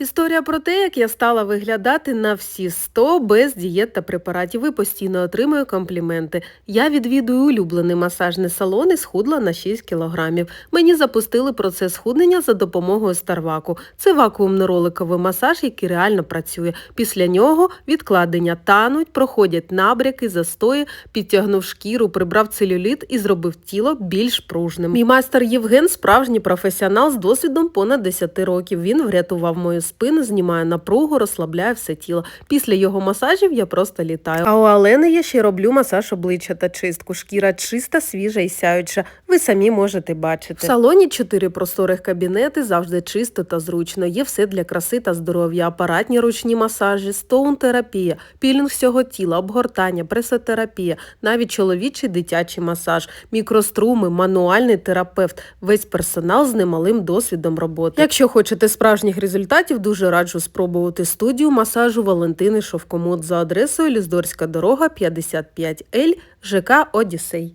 Історія про те, як я стала виглядати на всі 100 без дієт та препаратів і постійно отримую компліменти. Я відвідую улюблений масажний салон і схудла на 6 кілограмів. Мені запустили процес схуднення за допомогою Старваку. Це вакуумно-роликовий масаж, який реально працює. Після нього відкладення тануть, проходять набряки, застої, підтягнув шкіру, прибрав целюліт і зробив тіло більш пружним. Мій майстер Євген справжній професіонал з досвідом понад 10 років. Він врятував мою спину, знімає напругу, розслабляє все тіло. Після його масажів я просто літаю. А у Алени я ще роблю масаж обличчя та чистку. Шкіра чиста, свіжа і сяюча. Ви самі можете бачити. В салоні чотири просторих кабінети, завжди чисто та зручно. Є все для краси та здоров'я, апаратні ручні масажі, стоун-терапія, пілінг всього тіла, обгортання, пресотерапія, навіть чоловічий дитячий масаж, мікроструми, мануальний терапевт. Весь персонал з немалим досвідом роботи. Якщо хочете справжніх результатів, дуже раджу спробувати студію масажу Валентини Шовкомот за адресою Ліздорська дорога 55Л ЖК Одіссей.